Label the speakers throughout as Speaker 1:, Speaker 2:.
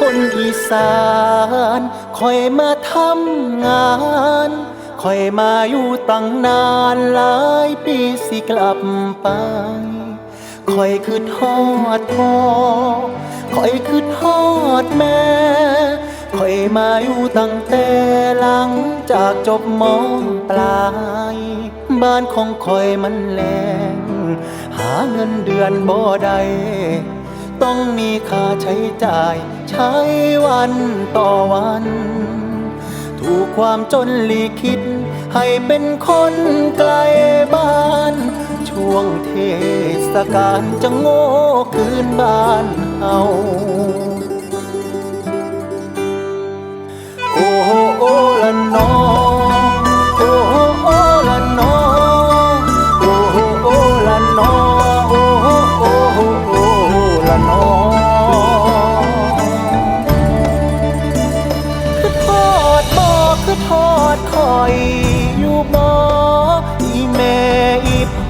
Speaker 1: คนกีสานคอยมาทำงานคอยมาอยู่ตั้งนานหลายปีสิกลับไปคอยคือทอดพ่อคอยคือทอดแม่คอยมาอยู่ตั้งแต่หลังจากจบมองปลาย บ้านของคอยมันแรงหาเงินเดือนบ่ได้ ต้องมีค่าใช้จ่าย ใช้วันต่อวัน ถูกความจนลีคิด ให้เป็นคนไกลบ้าน ช่วงเทศกาลจะโง่คืนบ้านเฮาโอ้โอ้ละนอ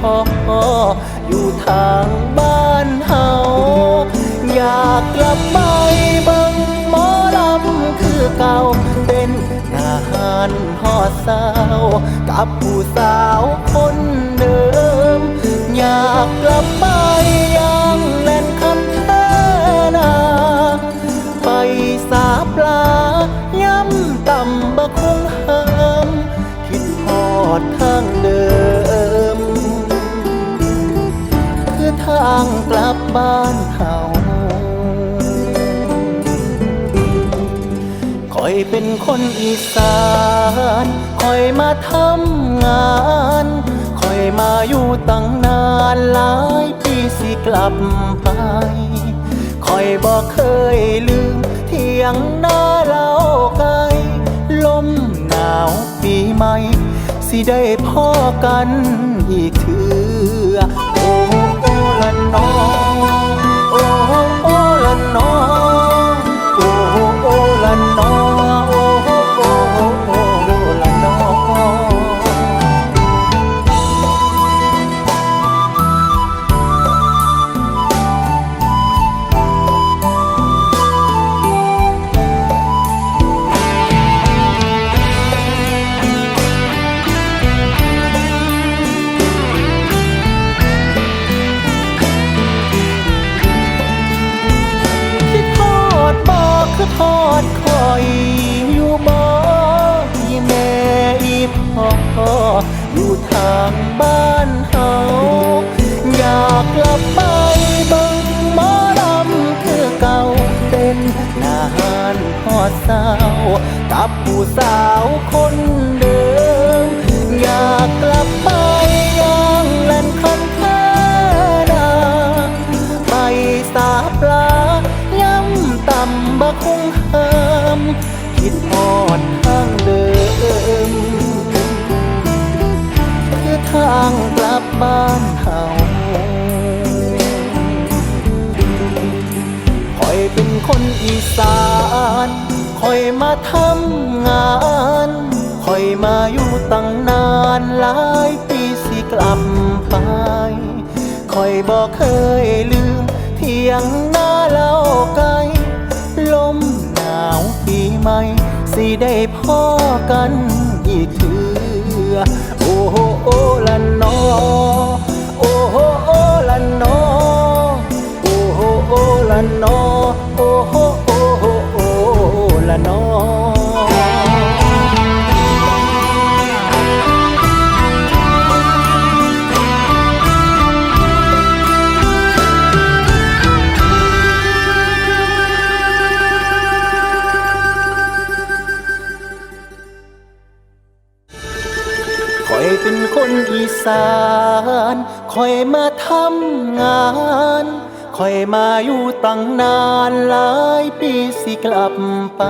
Speaker 1: อีพ่ออยู่ทางบ้านเฮาอยากกลับไปบังหมอลำคือเก่า เป็นทหารหอดสาว กับผู้สาวคนเดิม อยากกลับ บ้านเฮาคอยเป็นคนอีสานคอยมาทำงานคอยมาอยู่ตั้งนานหลายปีสิกลับไปคอยบอกเคยลืมเที่ยงหน้าเราไกลลมหนาวปีใหม่ สิได้พ่อกันอีก อยอยู่บ่อีแม่อีพ่ออยู่ทางบ้านเฮาอยากกลับไปบิ่งหมอลำคือเก่าเป็นนาหารหอดสาวกับผู้สาวคนเดิมอยากกลับไปยังแล่นคันแค่นาไปสาปลาำต่ำบะคงเฮิมคิดอ่อนทางเดิม คือทางกลับบ้านเฮาคอยเป็นคนอีสานคอยมาทำงานคอยมาอยู่ตั้งนานหลายปีสิกลับไปคอยบอกเคยลืมเที่ยงหน้าเล่าไกลลมหน ปีใหม่ สิได้พ่อกันอีกเถือโอ้โหโอ้ละนอโอ้โหโอ้ละนอโอ้โหโอ้ละนอโอ้โหโอ้โห อีสานคอยมาทำงานคอยมาอยู่ตั้งนานหลายปีสิกลับไป